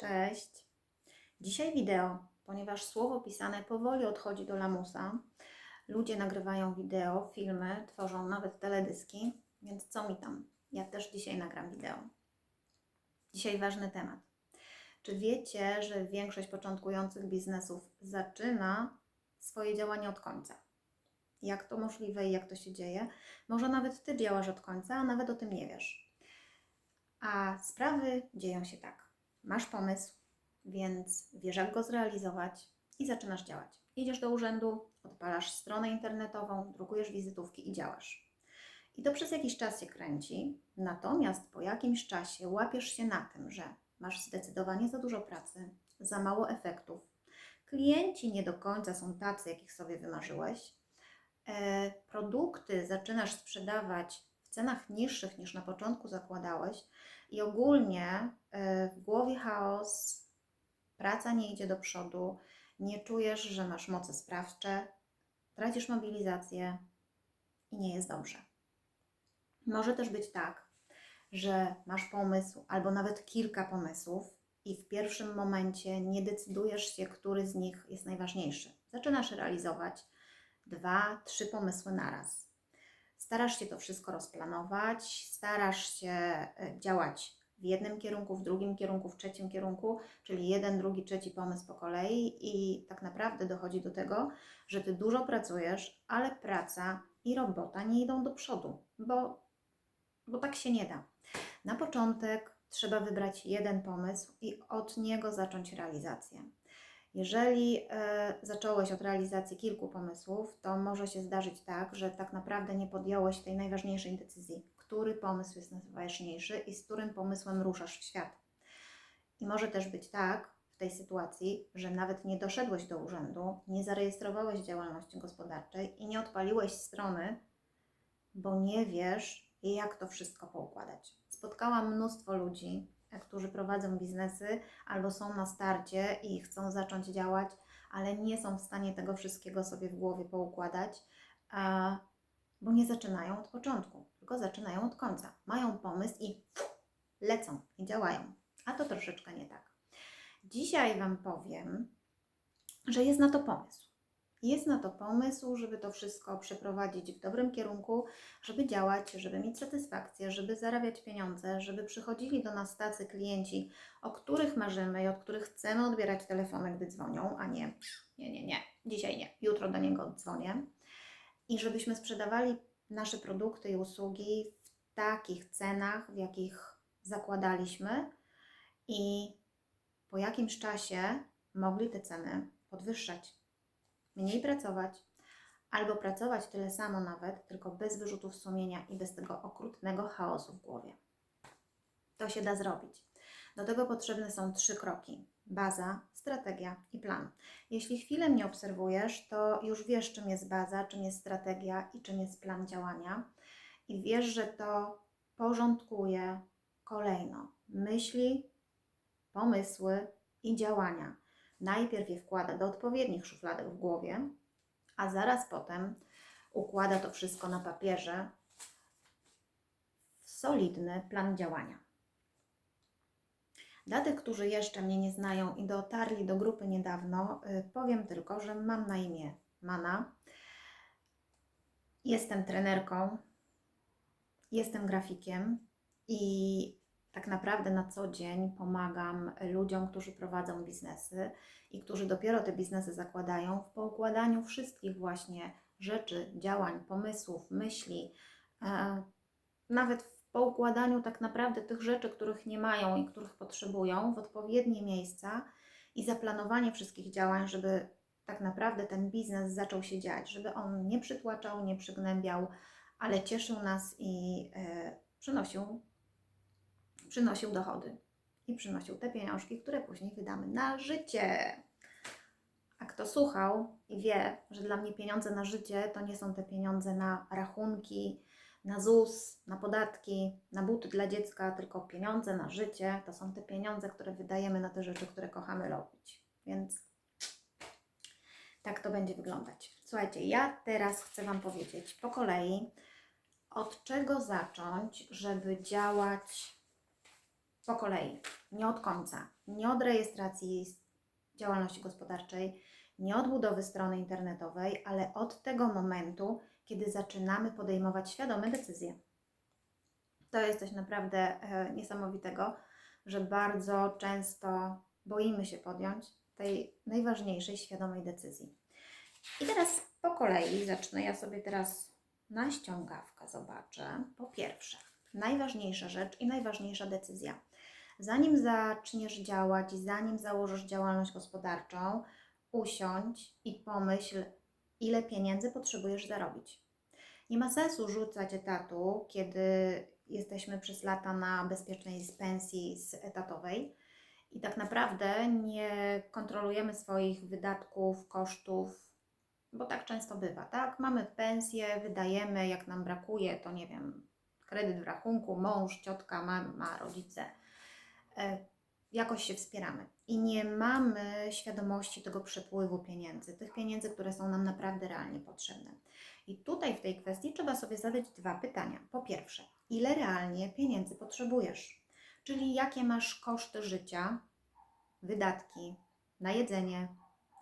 Cześć. Dzisiaj wideo, ponieważ słowo pisane powoli odchodzi do lamusa. Ludzie nagrywają wideo, filmy, tworzą nawet teledyski, więc co mi tam? Ja też dzisiaj nagram wideo. Dzisiaj ważny temat. Czy wiecie, że większość początkujących biznesów zaczyna swoje działanie od końca? Jak to możliwe i jak to się dzieje? Może nawet ty działasz od końca, a nawet o tym nie wiesz. A sprawy dzieją się tak. Masz pomysł, więc wiesz, jak go zrealizować i zaczynasz działać. Idziesz do urzędu, odpalasz stronę internetową, drukujesz wizytówki i działasz. I to przez jakiś czas się kręci, natomiast po jakimś czasie łapiesz się na tym, że masz zdecydowanie za dużo pracy, za mało efektów. Klienci nie do końca są tacy, jakich sobie wymarzyłeś. E, produkty zaczynasz sprzedawać w cenach niższych niż na początku zakładałeś i ogólnie e, w głowie chaos, praca nie idzie do przodu, nie czujesz, że masz moce sprawcze, tracisz mobilizację i nie jest dobrze. Może też być tak, że masz pomysł albo nawet kilka pomysłów i w pierwszym momencie nie decydujesz się, który z nich jest najważniejszy. Zaczynasz realizować dwa, trzy pomysły naraz. Starasz się to wszystko rozplanować, starasz się e, działać w jednym kierunku, w drugim kierunku, w trzecim kierunku, czyli jeden, drugi, trzeci pomysł po kolei, i tak naprawdę dochodzi do tego, że ty dużo pracujesz, ale praca i robota nie idą do przodu, bo, bo tak się nie da. Na początek trzeba wybrać jeden pomysł i od niego zacząć realizację. Jeżeli e, zacząłeś od realizacji kilku pomysłów, to może się zdarzyć tak, że tak naprawdę nie podjąłeś tej najważniejszej decyzji, który pomysł jest najważniejszy i z którym pomysłem ruszasz w świat. I może też być tak w tej sytuacji, że nawet nie doszedłeś do urzędu, nie zarejestrowałeś działalności gospodarczej i nie odpaliłeś strony, bo nie wiesz, jak to wszystko poukładać. Spotkałam mnóstwo ludzi, którzy prowadzą biznesy albo są na starcie i chcą zacząć działać, ale nie są w stanie tego wszystkiego sobie w głowie poukładać, bo nie zaczynają od początku, tylko zaczynają od końca. Mają pomysł i lecą i działają. A to troszeczkę nie tak. Dzisiaj Wam powiem, że jest na to pomysł. Jest na to pomysł, żeby to wszystko przeprowadzić w dobrym kierunku, żeby działać, żeby mieć satysfakcję, żeby zarabiać pieniądze, żeby przychodzili do nas tacy klienci, o których marzymy i od których chcemy odbierać telefony, gdy dzwonią, a nie, nie, nie, nie, dzisiaj nie, jutro do niego odzwonię. I żebyśmy sprzedawali nasze produkty i usługi w takich cenach, w jakich zakładaliśmy i po jakimś czasie mogli te ceny podwyższać mniej pracować, albo pracować tyle samo nawet, tylko bez wyrzutów sumienia i bez tego okrutnego chaosu w głowie. To się da zrobić. Do tego potrzebne są trzy kroki: baza, strategia i plan. Jeśli chwilę mnie obserwujesz, to już wiesz, czym jest baza, czym jest strategia i czym jest plan działania, i wiesz, że to porządkuje kolejno myśli, pomysły i działania najpierw je wkłada do odpowiednich szufladek w głowie, a zaraz potem układa to wszystko na papierze w solidny plan działania. Dla tych, którzy jeszcze mnie nie znają i dotarli do grupy niedawno, y, powiem tylko, że mam na imię Mana. Jestem trenerką, jestem grafikiem i tak naprawdę na co dzień pomagam ludziom, którzy prowadzą biznesy i którzy dopiero te biznesy zakładają, w poukładaniu wszystkich właśnie rzeczy, działań, pomysłów, myśli, e, nawet w poukładaniu tak naprawdę tych rzeczy, których nie mają i których potrzebują, w odpowiednie miejsca i zaplanowanie wszystkich działań, żeby tak naprawdę ten biznes zaczął się dziać, żeby on nie przytłaczał, nie przygnębiał, ale cieszył nas i e, przynosił przynosił dochody i przynosił te pieniążki, które później wydamy na życie. A kto słuchał i wie, że dla mnie pieniądze na życie to nie są te pieniądze na rachunki, na ZUS, na podatki, na buty dla dziecka, tylko pieniądze na życie to są te pieniądze, które wydajemy na te rzeczy, które kochamy robić. Więc tak to będzie wyglądać. Słuchajcie, ja teraz chcę Wam powiedzieć po kolei, od czego zacząć, żeby działać po kolei, nie od końca, nie od rejestracji działalności gospodarczej, nie od budowy strony internetowej, ale od tego momentu, kiedy zaczynamy podejmować świadome decyzje. To jest coś naprawdę e, niesamowitego, że bardzo często boimy się podjąć tej najważniejszej świadomej decyzji. I teraz po kolei zacznę. Ja sobie teraz na ściągawkę zobaczę. Po pierwsze, najważniejsza rzecz i najważniejsza decyzja. Zanim zaczniesz działać, zanim założysz działalność gospodarczą, usiądź i pomyśl, ile pieniędzy potrzebujesz zarobić. Nie ma sensu rzucać etatu, kiedy jesteśmy przez lata na bezpiecznej pensji z etatowej i tak naprawdę nie kontrolujemy swoich wydatków, kosztów, bo tak często bywa, tak? Mamy pensję, wydajemy, jak nam brakuje, to nie wiem, kredyt w rachunku, mąż, ciotka, mama, rodzice. E, jakoś się wspieramy i nie mamy świadomości tego przepływu pieniędzy, tych pieniędzy, które są nam naprawdę realnie potrzebne. I tutaj w tej kwestii trzeba sobie zadać dwa pytania. Po pierwsze, ile realnie pieniędzy potrzebujesz? Czyli jakie masz koszty życia, wydatki na jedzenie,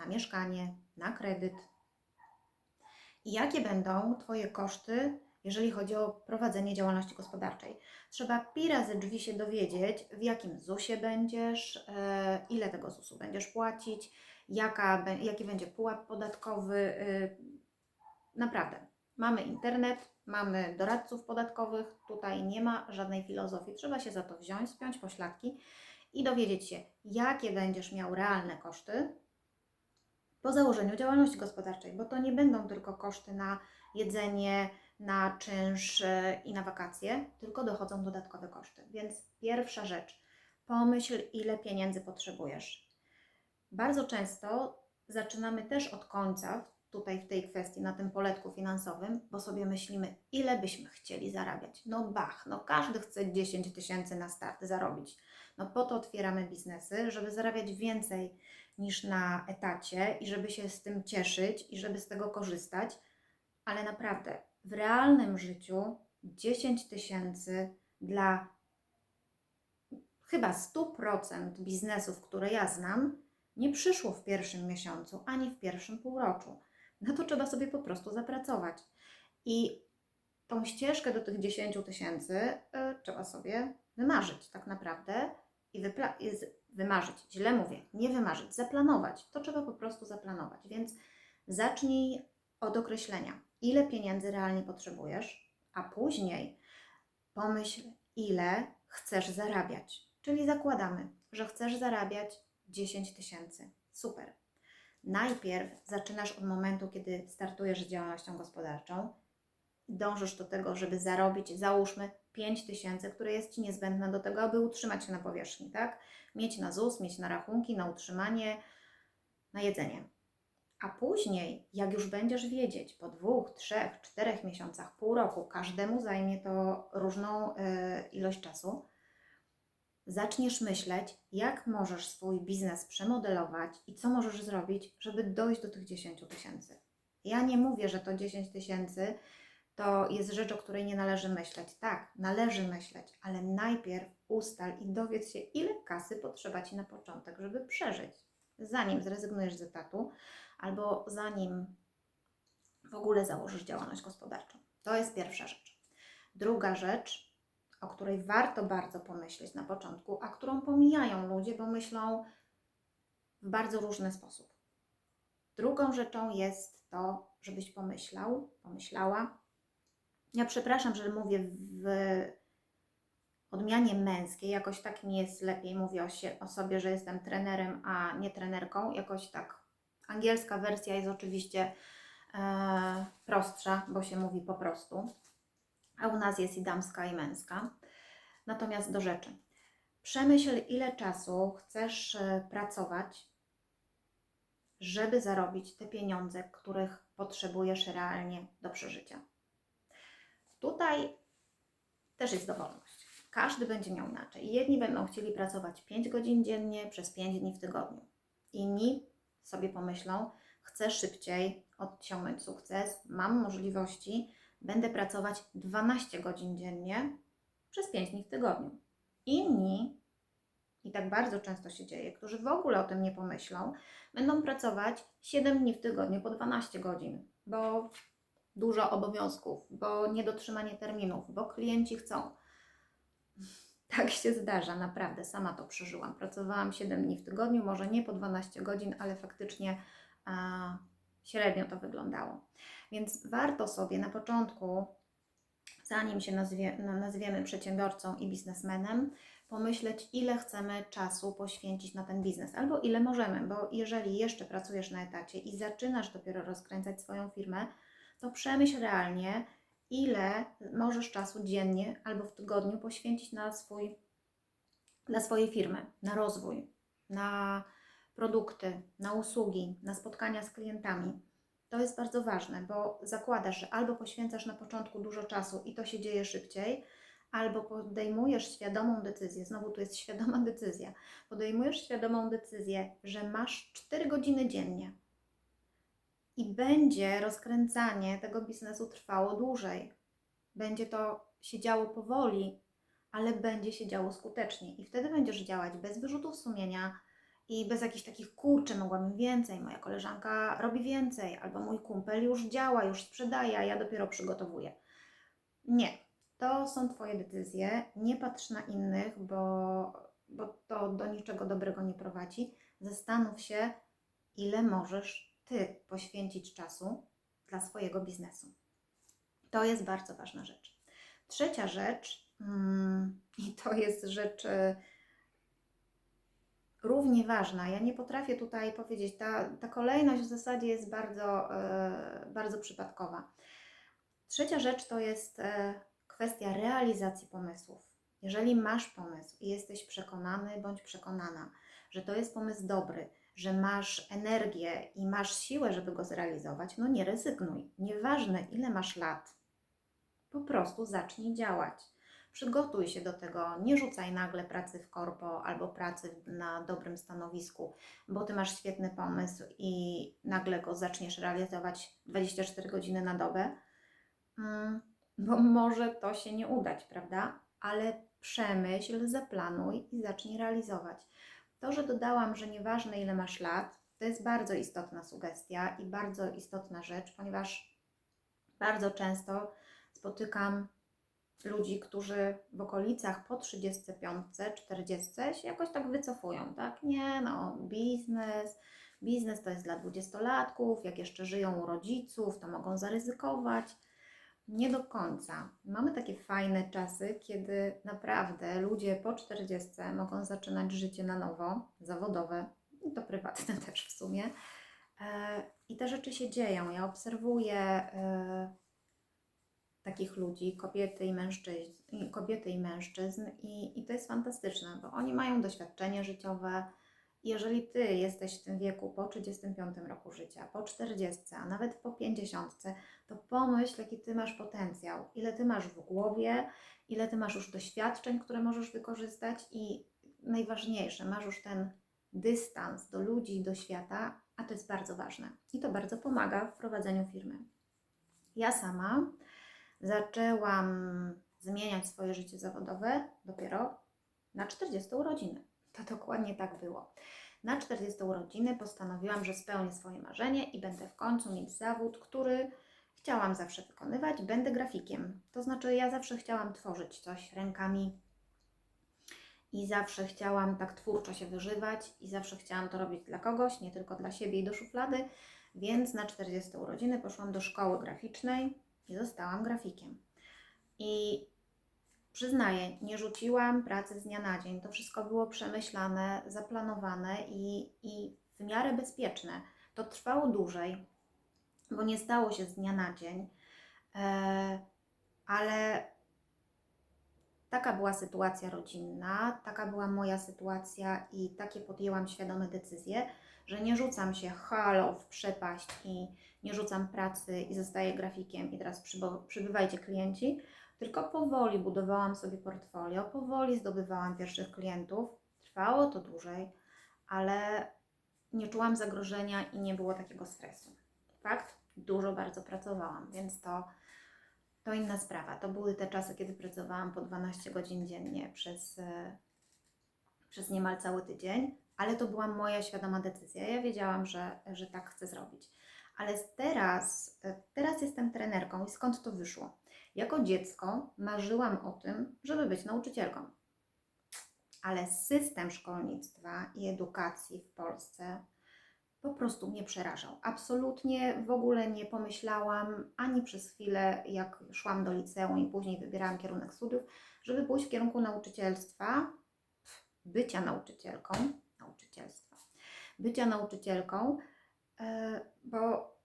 na mieszkanie, na kredyt. I jakie będą Twoje koszty, jeżeli chodzi o prowadzenie działalności gospodarczej? Trzeba pi razy drzwi się dowiedzieć, w jakim ZUS-ie będziesz, e, ile tego ZUS-u będziesz płacić, jaka, jaki będzie pułap podatkowy. y, Naprawdę, mamy internet, mamy doradców podatkowych, tutaj nie ma żadnej filozofii. Trzeba się za to wziąć, spiąć pośladki i dowiedzieć się, jakie będziesz miał realne koszty po założeniu działalności gospodarczej, bo to nie będą tylko koszty na jedzenie, na czynsz i na wakacje, tylko dochodzą dodatkowe koszty. Więc pierwsza rzecz, pomyśl, ile pieniędzy potrzebujesz. Bardzo często zaczynamy też od końca, tutaj w tej kwestii, na tym poletku finansowym, bo sobie myślimy, ile byśmy chcieli zarabiać. No bach, no każdy chce 10 tysięcy na start zarobić. No po to otwieramy biznesy, żeby zarabiać więcej niż na etacie i żeby się z tym cieszyć i żeby z tego korzystać, ale naprawdę w realnym życiu 10 tysięcy dla chyba 100% biznesów, które ja znam, nie przyszło w pierwszym miesiącu ani w pierwszym półroczu. No to trzeba sobie po prostu zapracować. I tą ścieżkę do tych 10 tysięcy y, trzeba sobie wymarzyć tak naprawdę i, i wymarzyć. Źle mówię, nie wymarzyć, zaplanować. To trzeba po prostu zaplanować. Więc zacznij od określenia, ile pieniędzy realnie potrzebujesz, a później pomyśl, ile chcesz zarabiać. Czyli zakładamy, że chcesz zarabiać 10 tysięcy. Super. Najpierw zaczynasz od momentu, kiedy startujesz z działalnością gospodarczą. Dążysz do tego, żeby zarobić, załóżmy, 5 tysięcy, które jest Ci niezbędne do tego, aby utrzymać się na powierzchni, tak? Mieć na ZUS, mieć na rachunki, na utrzymanie, na jedzenie. A później, jak już będziesz wiedzieć, po dwóch, trzech, czterech miesiącach, pół roku, każdemu zajmie to różną e, ilość czasu, zaczniesz myśleć, jak możesz swój biznes przemodelować i co możesz zrobić, żeby dojść do tych 10 tysięcy. Ja nie mówię, że to 10 tysięcy to jest rzecz, o której nie należy myśleć. Tak, należy myśleć, ale najpierw ustal i dowiedz się, ile kasy potrzeba Ci na początek, żeby przeżyć, zanim zrezygnujesz z etatu albo zanim w ogóle założysz działalność gospodarczą. To jest pierwsza rzecz. Druga rzecz, o której warto bardzo pomyśleć na początku, a którą pomijają ludzie, bo myślą w bardzo różny sposób. Drugą rzeczą jest to, żebyś pomyślał, pomyślała. Ja przepraszam, że mówię w odmianie męskiej, jakoś tak mi jest lepiej, mówię o, się, o sobie, że jestem trenerem, a nie trenerką. Jakoś tak. Angielska wersja jest oczywiście e, prostsza, bo się mówi po prostu, a u nas jest i damska, i męska. Natomiast do rzeczy. Przemyśl, ile czasu chcesz e, pracować, żeby zarobić te pieniądze, których potrzebujesz realnie do przeżycia. Tutaj też jest dowolność. Każdy będzie miał inaczej. Jedni będą chcieli pracować 5 godzin dziennie przez 5 dni w tygodniu. Inni sobie pomyślą, chcę szybciej odciągnąć sukces, mam możliwości, będę pracować 12 godzin dziennie przez 5 dni w tygodniu. Inni i tak bardzo często się dzieje, którzy w ogóle o tym nie pomyślą, będą pracować 7 dni w tygodniu po 12 godzin, bo dużo obowiązków, bo niedotrzymanie terminów, bo klienci chcą. Tak się zdarza, naprawdę, sama to przeżyłam. Pracowałam 7 dni w tygodniu, może nie po 12 godzin, ale faktycznie a, średnio to wyglądało. Więc warto sobie na początku, zanim się nazwie, na- nazwiemy przedsiębiorcą i biznesmenem, pomyśleć, ile chcemy czasu poświęcić na ten biznes, albo ile możemy, bo jeżeli jeszcze pracujesz na etacie i zaczynasz dopiero rozkręcać swoją firmę, to przemyśl realnie, ile możesz czasu dziennie albo w tygodniu poświęcić na swój, dla swojej firmy, na rozwój, na produkty, na usługi, na spotkania z klientami. To jest bardzo ważne, bo zakładasz, że albo poświęcasz na początku dużo czasu i to się dzieje szybciej, albo podejmujesz świadomą decyzję, znowu tu jest świadoma decyzja, podejmujesz świadomą decyzję, że masz 4 godziny dziennie i będzie rozkręcanie tego biznesu trwało dłużej. Będzie to się działo powoli, ale będzie się działo skutecznie i wtedy będziesz działać bez wyrzutów sumienia i bez jakichś takich kurczę, mogłabym więcej, moja koleżanka robi więcej, albo mój kumpel już działa, już sprzedaje, a ja dopiero przygotowuję. Nie, to są Twoje decyzje. Nie patrz na innych, bo, bo to do niczego dobrego nie prowadzi. Zastanów się, ile możesz Ty poświęcić czasu dla swojego biznesu. To jest bardzo ważna rzecz. Trzecia rzecz, mm, i to jest rzecz y, równie ważna. Ja nie potrafię tutaj powiedzieć, ta, ta kolejność w zasadzie jest bardzo, e, bardzo przypadkowa. Trzecia rzecz to jest e, kwestia realizacji pomysłów. Jeżeli masz pomysł i jesteś przekonany bądź przekonana, że to jest pomysł dobry, że masz energię i masz siłę, żeby go zrealizować, no nie rezygnuj. Nieważne ile masz lat, po prostu zacznij działać. Przygotuj się do tego, nie rzucaj nagle pracy w korpo albo pracy na dobrym stanowisku, bo ty masz świetny pomysł i nagle go zaczniesz realizować 24 godziny na dobę, Mm, bo może to się nie udać, prawda? Ale przemyśl, zaplanuj i zacznij realizować. To, że dodałam, że nieważne ile masz lat, to jest bardzo istotna sugestia i bardzo istotna rzecz, ponieważ bardzo często spotykam ludzi, którzy w okolicach po 35, 40 się jakoś tak wycofują, tak? Nie, no, biznes, biznes to jest dla dwudziestolatków, jak jeszcze żyją u rodziców, to mogą zaryzykować. Nie do końca. Mamy takie fajne czasy, kiedy naprawdę ludzie po 40 mogą zaczynać życie na nowo, zawodowe i to prywatne też w sumie. E, I te rzeczy się dzieją. Ja obserwuję e, takich ludzi, kobiety i mężczyzn, kobiety i mężczyzn i, i to jest fantastyczne, bo oni mają doświadczenie życiowe. Jeżeli Ty jesteś w tym wieku po 35 roku życia, po 40, a nawet po 50, to pomyśl, jaki Ty masz potencjał, ile Ty masz w głowie, ile Ty masz już doświadczeń, które możesz wykorzystać i najważniejsze, masz już ten dystans do ludzi, do świata, a to jest bardzo ważne. I to bardzo pomaga w prowadzeniu firmy. Ja sama zaczęłam zmieniać swoje życie zawodowe dopiero na 40 urodziny. To dokładnie tak było. Na 40 urodziny postanowiłam, że spełnię swoje marzenie i będę w końcu mieć zawód, który chciałam zawsze wykonywać. Będę grafikiem. To znaczy, ja zawsze chciałam tworzyć coś rękami i zawsze chciałam tak twórczo się wyżywać i zawsze chciałam to robić dla kogoś, nie tylko dla siebie i do szuflady. Więc na 40 urodziny poszłam do szkoły graficznej i zostałam grafikiem. I Przyznaję, nie rzuciłam pracy z dnia na dzień. To wszystko było przemyślane, zaplanowane i, i w miarę bezpieczne. To trwało dłużej, bo nie stało się z dnia na dzień, e, ale taka była sytuacja rodzinna, taka była moja sytuacja i takie podjęłam świadome decyzje, że nie rzucam się halo w przepaść i nie rzucam pracy i zostaję grafikiem i teraz przybywajcie klienci, tylko powoli budowałam sobie portfolio, powoli zdobywałam pierwszych klientów. Trwało to dłużej, ale nie czułam zagrożenia i nie było takiego stresu. Fakt, dużo bardzo pracowałam, więc to, to inna sprawa. To były te czasy, kiedy pracowałam po 12 godzin dziennie przez, e, przez niemal cały tydzień, ale to była moja świadoma decyzja. Ja wiedziałam, że, że tak chcę zrobić. Ale teraz, teraz jestem trenerką i skąd to wyszło? Jako dziecko marzyłam o tym, żeby być nauczycielką. Ale system szkolnictwa i edukacji w Polsce po prostu mnie przerażał. Absolutnie w ogóle nie pomyślałam ani przez chwilę, jak szłam do liceum i później wybierałam kierunek studiów, żeby pójść w kierunku nauczycielstwa, bycia nauczycielką, nauczycielstwa, bycia nauczycielką, e, bo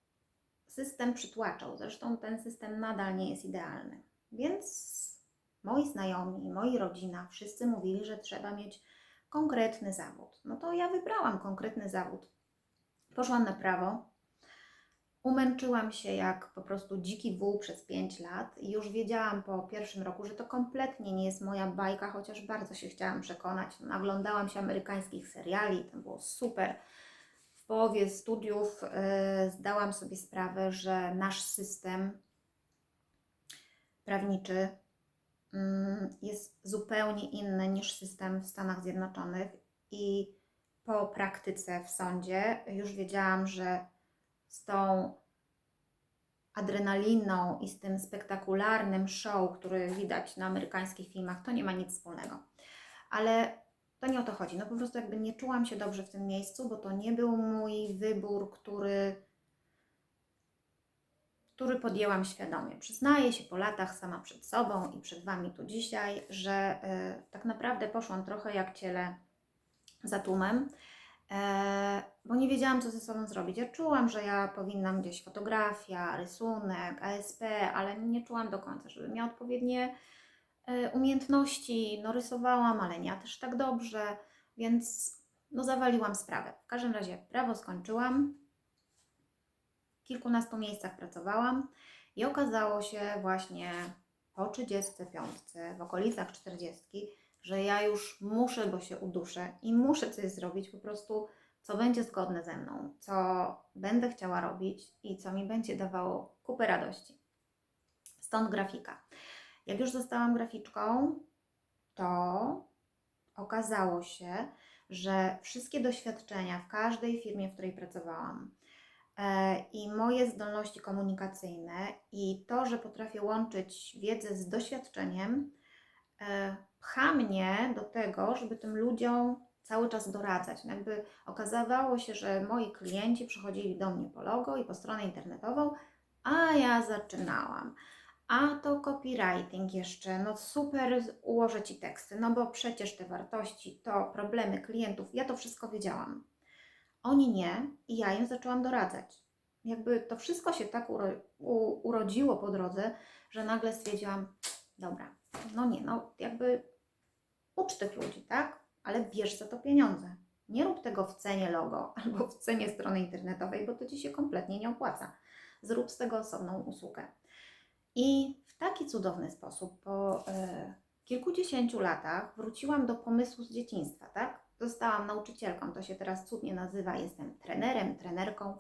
system przytłaczał. Zresztą ten system nadal nie jest idealny. Więc moi znajomi, moi rodzina, wszyscy mówili, że trzeba mieć konkretny zawód. No to ja wybrałam konkretny zawód. Poszłam na prawo. Umęczyłam się jak po prostu dziki wół przez 5 lat i już wiedziałam po pierwszym roku, że to kompletnie nie jest moja bajka, chociaż bardzo się chciałam przekonać. Naglądałam się amerykańskich seriali, to było super. W połowie studiów yy, zdałam sobie sprawę, że nasz system prawniczy yy, jest zupełnie inny niż system w Stanach Zjednoczonych i po praktyce w sądzie już wiedziałam, że z tą adrenaliną i z tym spektakularnym show, który widać na amerykańskich filmach, to nie ma nic wspólnego. Ale to nie o to chodzi. No po prostu jakby nie czułam się dobrze w tym miejscu, bo to nie był mój wybór, który, który podjęłam świadomie. Przyznaję się po latach sama przed sobą i przed Wami tu dzisiaj, że y, tak naprawdę poszłam trochę jak ciele za tłumem, e, bo nie wiedziałam, co ze sobą zrobić. Ja czułam, że ja powinnam gdzieś fotografia, rysunek, ASP, ale nie czułam do końca, żeby miała odpowiednie umiejętności. No rysowałam, ale nie też tak dobrze, więc no zawaliłam sprawę. W każdym razie prawo skończyłam, w kilkunastu miejscach pracowałam i okazało się właśnie po 35, w okolicach 40, że ja już muszę, bo się uduszę i muszę coś zrobić po prostu, co będzie zgodne ze mną, co będę chciała robić i co mi będzie dawało kupę radości. Stąd grafika. Jak już zostałam graficzką, to okazało się, że wszystkie doświadczenia w każdej firmie, w której pracowałam, e, i moje zdolności komunikacyjne, i to, że potrafię łączyć wiedzę z doświadczeniem, e, pcha mnie do tego, żeby tym ludziom cały czas doradzać. No jakby okazywało się, że moi klienci przychodzili do mnie po logo i po stronę internetową, a ja zaczynałam. A to copywriting jeszcze, no super, ułożę Ci teksty, no bo przecież te wartości, to problemy klientów, ja to wszystko wiedziałam. Oni nie i ja im zaczęłam doradzać. Jakby to wszystko się tak uro urodziło po drodze, że nagle stwierdziłam, dobra, no nie, no jakby ucz tych ludzi, tak? Ale bierz za to pieniądze. Nie rób tego w cenie logo albo w cenie strony internetowej, bo to Ci się kompletnie nie opłaca. Zrób z tego osobną usługę. I w taki cudowny sposób po e, kilkudziesięciu latach wróciłam do pomysłu z dzieciństwa, tak? Zostałam nauczycielką, to się teraz cudnie nazywa, jestem trenerem, trenerką,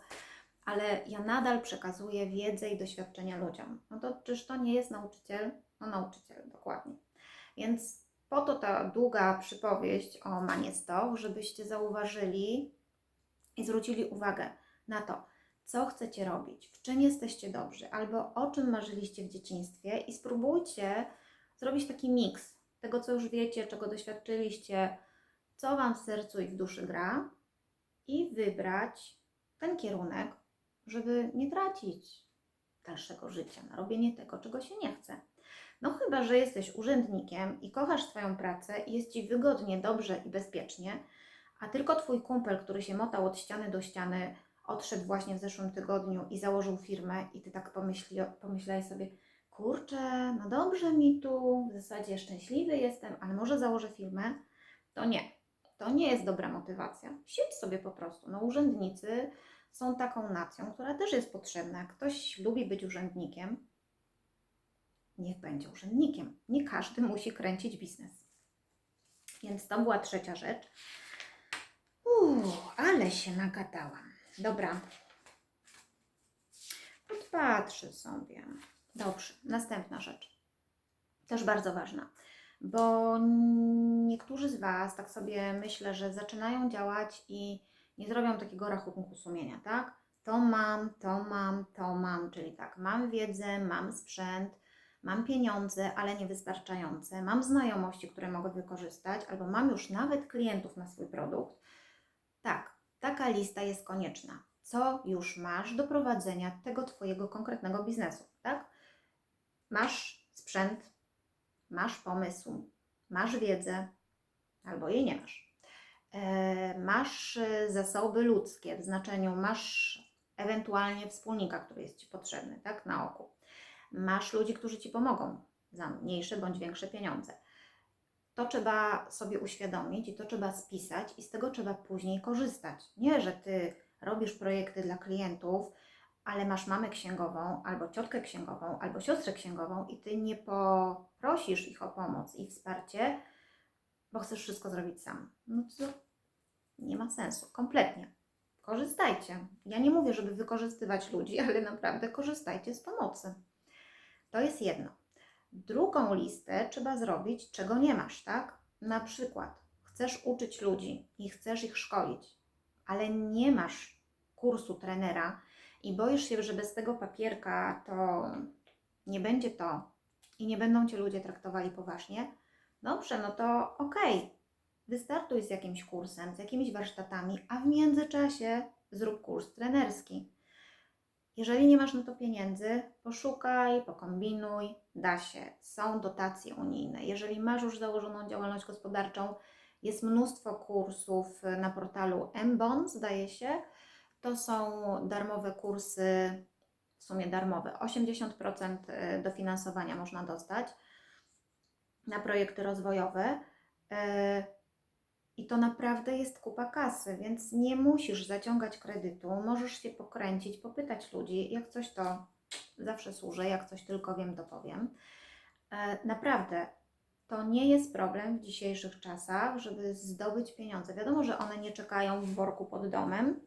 ale ja nadal przekazuję wiedzę i doświadczenia ludziom. No to czyż to nie jest nauczyciel? No nauczyciel, dokładnie. Więc po to ta długa przypowieść o Maniestow, żebyście zauważyli i zwrócili uwagę na to, co chcecie robić, w czym jesteście dobrzy, albo o czym marzyliście w dzieciństwie i spróbujcie zrobić taki miks tego, co już wiecie, czego doświadczyliście, co Wam w sercu i w duszy gra i wybrać ten kierunek, żeby nie tracić dalszego życia na robienie tego, czego się nie chce. No chyba, że jesteś urzędnikiem i kochasz swoją pracę i jest Ci wygodnie, dobrze i bezpiecznie, a tylko Twój kumpel, który się motał od ściany do ściany, odszedł właśnie w zeszłym tygodniu i założył firmę i Ty tak pomyśli, pomyślałeś sobie, kurczę, no dobrze mi tu, w zasadzie szczęśliwy jestem, ale może założę firmę, to nie. To nie jest dobra motywacja. Siedź sobie po prostu. No urzędnicy są taką nacją, która też jest potrzebna. Jak ktoś lubi być urzędnikiem, niech będzie urzędnikiem. Nie każdy musi kręcić biznes. Więc to była trzecia rzecz. Uuu, ale się nagadałam. Dobra. Podpatrzę sobie. Dobrze, następna rzecz. Też bardzo ważna. Bo niektórzy z Was, tak sobie myślę, że zaczynają działać i nie zrobią takiego rachunku sumienia, tak? To mam, to mam, to mam, czyli tak, mam wiedzę, mam sprzęt, mam pieniądze, ale niewystarczające, mam znajomości, które mogę wykorzystać, albo mam już nawet klientów na swój produkt. Tak, taka lista jest konieczna. Co już masz do prowadzenia tego Twojego konkretnego biznesu, tak? Masz sprzęt, masz pomysł, masz wiedzę, albo jej nie masz. E, Masz e, zasoby ludzkie, w znaczeniu masz ewentualnie wspólnika, który jest Ci potrzebny, tak, na oku. Masz ludzi, którzy Ci pomogą za mniejsze bądź większe pieniądze. To trzeba sobie uświadomić i to trzeba spisać i z tego trzeba później korzystać. Nie, że Ty robisz projekty dla klientów, ale masz mamę księgową, albo ciotkę księgową, albo siostrę księgową i Ty nie poprosisz ich o pomoc i wsparcie, bo chcesz wszystko zrobić sam. No to nie ma sensu, kompletnie. Korzystajcie. Ja nie mówię, żeby wykorzystywać ludzi, ale naprawdę korzystajcie z pomocy. To jest jedno. Drugą listę trzeba zrobić, czego nie masz, tak? Na przykład chcesz uczyć ludzi i chcesz ich szkolić, ale nie masz kursu trenera i boisz się, że bez tego papierka to nie będzie to i nie będą cię ludzie traktowali poważnie. Dobrze, no to okej, wystartuj z jakimś kursem, z jakimiś warsztatami, a w międzyczasie zrób kurs trenerski. Jeżeli nie masz na to pieniędzy, poszukaj, pokombinuj, da się. Są dotacje unijne. Jeżeli masz już założoną działalność gospodarczą, jest mnóstwo kursów na portalu mbon, zdaje się. To są darmowe kursy, w sumie darmowe. 80% dofinansowania można dostać na projekty rozwojowe. I to naprawdę jest kupa kasy, więc nie musisz zaciągać kredytu, możesz się pokręcić, popytać ludzi, jak coś to zawsze służę, jak coś tylko wiem, to powiem. E, Naprawdę, to nie jest problem w dzisiejszych czasach, żeby zdobyć pieniądze. Wiadomo, że one nie czekają w worku pod domem.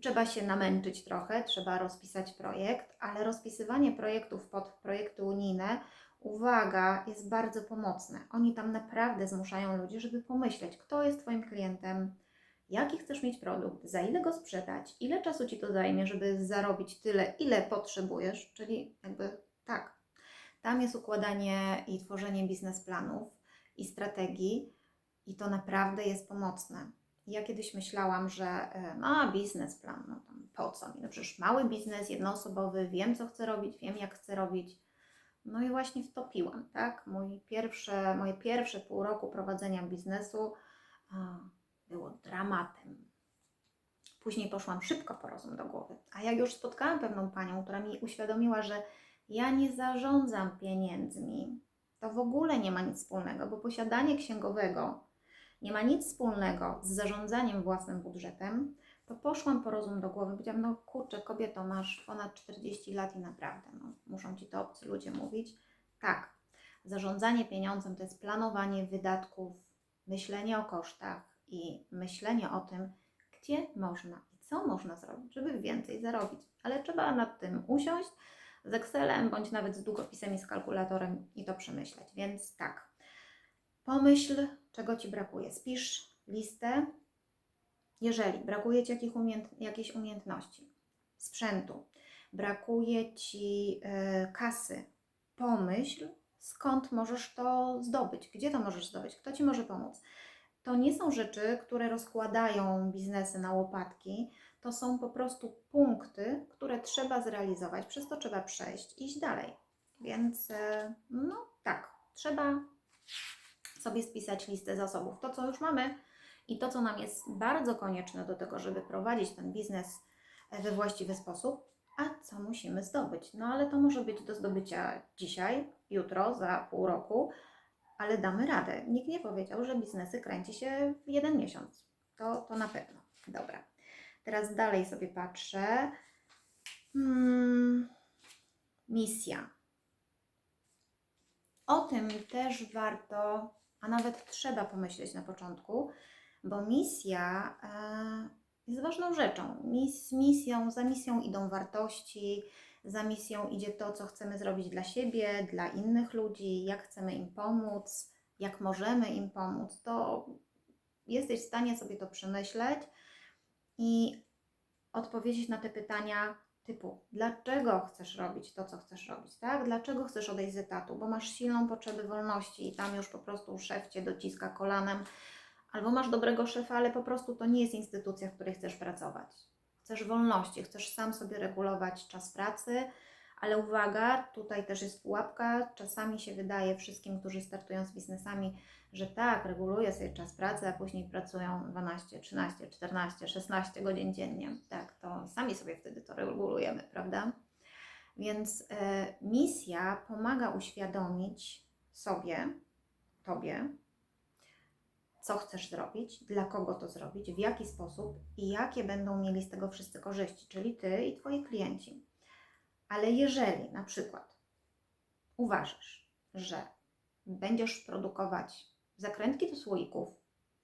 Trzeba się namęczyć trochę, trzeba rozpisać projekt, ale rozpisywanie projektów pod projekty unijne uwaga, jest bardzo pomocne. Oni tam naprawdę zmuszają ludzi, żeby pomyśleć, kto jest Twoim klientem, jaki chcesz mieć produkt, za ile go sprzedać, ile czasu Ci to zajmie, żeby zarobić tyle, ile potrzebujesz, czyli jakby tak. Tam jest układanie i tworzenie biznesplanów i strategii i to naprawdę jest pomocne. Ja kiedyś myślałam, że e, a biznesplan, no tam po co mi? No przecież mały biznes, jednoosobowy, wiem co chcę robić, wiem jak chcę robić. No i właśnie wtopiłam, tak? Mój pierwsze, moje pierwsze pół roku prowadzenia biznesu było dramatem. Później poszłam szybko po rozum do głowy. A jak już spotkałam pewną panią, która mi uświadomiła, że ja nie zarządzam pieniędzmi, to w ogóle nie ma nic wspólnego, bo posiadanie księgowego nie ma nic wspólnego z zarządzaniem własnym budżetem, to poszłam po rozum do głowy. Powiedziałam, no kurczę, kobieto, masz ponad 40 lat i naprawdę, no, muszą Ci to obcy ludzie mówić. Tak, zarządzanie pieniądzem to jest planowanie wydatków, myślenie o kosztach i myślenie o tym, gdzie można i co można zrobić, żeby więcej zarobić. Ale trzeba nad tym usiąść z Excelem, bądź nawet z długopisem i z kalkulatorem i to przemyśleć. Więc tak, pomyśl, czego Ci brakuje. Spisz listę jeżeli brakuje Ci jakich umiejęt, jakiejś umiejętności, sprzętu, brakuje Ci e, kasy, pomyśl, skąd możesz to zdobyć, gdzie to możesz zdobyć, kto Ci może pomóc. To nie są rzeczy, które rozkładają biznesy na łopatki, to są po prostu punkty, które trzeba zrealizować, przez to trzeba przejść, iść dalej. Więc e, no tak, trzeba sobie spisać listę zasobów. To, co już mamy, i to, co nam jest bardzo konieczne do tego, żeby prowadzić ten biznes we właściwy sposób, a co musimy zdobyć. No ale to może być do zdobycia dzisiaj, jutro, za pół roku, ale damy radę. Nikt nie powiedział, że biznesy kręci się w jeden miesiąc. To, to na pewno. Dobra. Teraz dalej sobie patrzę. Hmm, misja. O tym też warto, a nawet trzeba pomyśleć na początku, bo misja e, jest ważną rzeczą. Mis, misją, za misją idą wartości, za misją idzie to, co chcemy zrobić dla siebie, dla innych ludzi, jak chcemy im pomóc. jak możemy im pomóc, to jesteś w stanie sobie to przemyśleć i odpowiedzieć na te pytania typu, dlaczego chcesz robić to, co chcesz robić, tak? Dlaczego chcesz odejść z etatu? Bo masz silną potrzebę wolności i tam już po prostu szef cię dociska kolanem, albo masz dobrego szefa, ale po prostu to nie jest instytucja, w której chcesz pracować. Chcesz wolności, chcesz sam sobie regulować czas pracy, ale uwaga, tutaj też jest pułapka. Czasami się wydaje wszystkim, którzy startują z biznesami, że tak, reguluję sobie czas pracy, a później pracują 12, 13, 14, 16 godzin dziennie. Tak, to sami sobie wtedy to regulujemy, prawda? Więc e, misja pomaga uświadomić sobie, tobie, co chcesz zrobić, dla kogo to zrobić, w jaki sposób i jakie będą mieli z tego wszyscy korzyści, czyli ty i twoi klienci. Ale jeżeli na przykład uważasz, że będziesz produkować zakrętki do słoików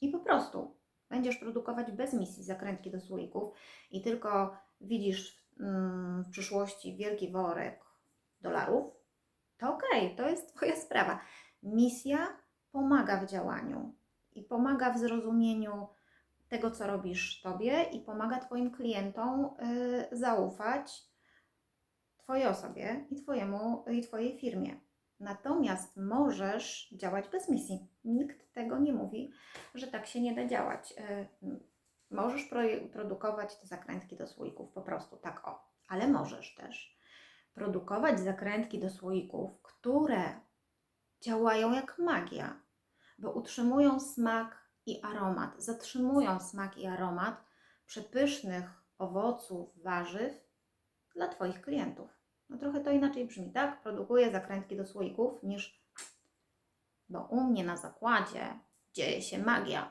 i po prostu będziesz produkować bez misji zakrętki do słoików i tylko widzisz mm, w przyszłości wielki worek dolarów, to okej, to jest Twoja sprawa. Misja pomaga w działaniu i pomaga w zrozumieniu tego, co robisz Tobie i pomaga Twoim klientom y, zaufać Twojej osobie i, twojemu, i Twojej firmie. Natomiast możesz działać bez misji. Nikt tego nie mówi, że tak się nie da działać. Y, Możesz proje- produkować te zakrętki do słoików, po prostu tak o. Ale możesz też produkować zakrętki do słoików, które działają jak magia, bo utrzymują smak i aromat, zatrzymują smak i aromat przepysznych owoców, warzyw dla Twoich klientów. No trochę to inaczej brzmi, tak? Produkuję zakrętki do słoików niż, bo u mnie na zakładzie dzieje się magia.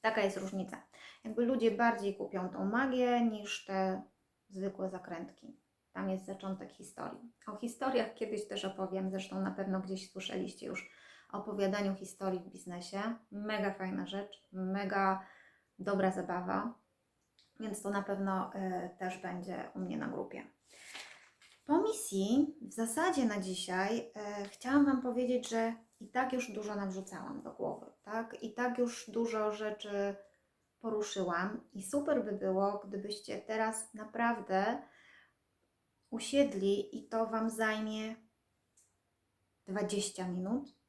Taka jest różnica. Jakby ludzie bardziej kupią tą magię niż te zwykłe zakrętki. Tam jest zaczątek historii. O historiach kiedyś też opowiem, zresztą na pewno gdzieś słyszeliście już opowiadaniu historii w biznesie. Mega fajna rzecz, mega dobra zabawa, więc to na pewno y, też będzie u mnie na grupie. Po misji, w zasadzie na dzisiaj, e, chciałam Wam powiedzieć, że i tak już dużo nawrzucałam do głowy, tak? I tak już dużo rzeczy poruszyłam, i super by było, gdybyście teraz naprawdę usiedli i to Wam zajmie 20 minut.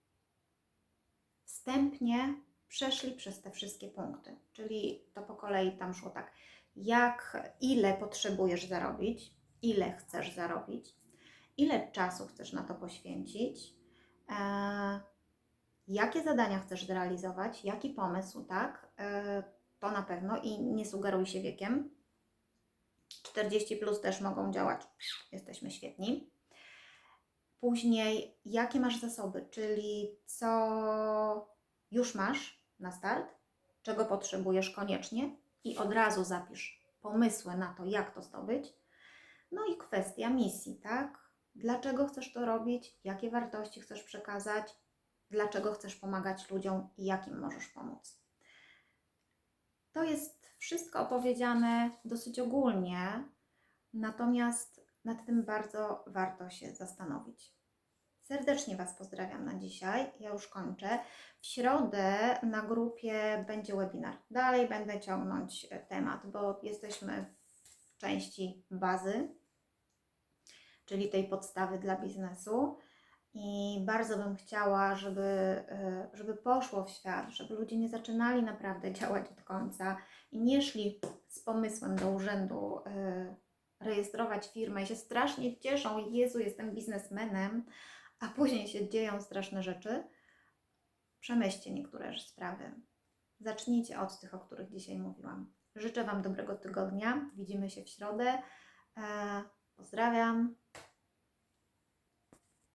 Wstępnie przeszli przez te wszystkie punkty, czyli to po kolei tam szło tak, jak, ile potrzebujesz zarobić, ile chcesz zarobić, ile czasu chcesz na to poświęcić, e, jakie zadania chcesz zrealizować, jaki pomysł, tak? E, to na pewno i nie sugeruj się wiekiem. 40 plus też mogą działać. Jesteśmy świetni. Później, jakie masz zasoby, czyli co już masz na start, czego potrzebujesz koniecznie i od razu zapisz pomysły na to, jak to zdobyć. No i kwestia misji, tak? Dlaczego chcesz to robić? Jakie wartości chcesz przekazać? Dlaczego chcesz pomagać ludziom i jakim możesz pomóc? To jest wszystko opowiedziane dosyć ogólnie, natomiast nad tym bardzo warto się zastanowić. Serdecznie Was pozdrawiam na dzisiaj. Ja już kończę. W środę na grupie będzie webinar. Dalej będę ciągnąć e, temat, bo jesteśmy w części bazy, czyli tej podstawy dla biznesu. I bardzo bym chciała, żeby, e, żeby poszło w świat, żeby ludzie nie zaczynali naprawdę działać od końca i nie szli z pomysłem do urzędu e, rejestrować firmę i się strasznie cieszą, Jezu, jestem biznesmenem, a później się dzieją straszne rzeczy. Przemyślcie niektóre sprawy. Zacznijcie od tych, o których dzisiaj mówiłam. Życzę Wam dobrego tygodnia. Widzimy się w środę. E, Pozdrawiam.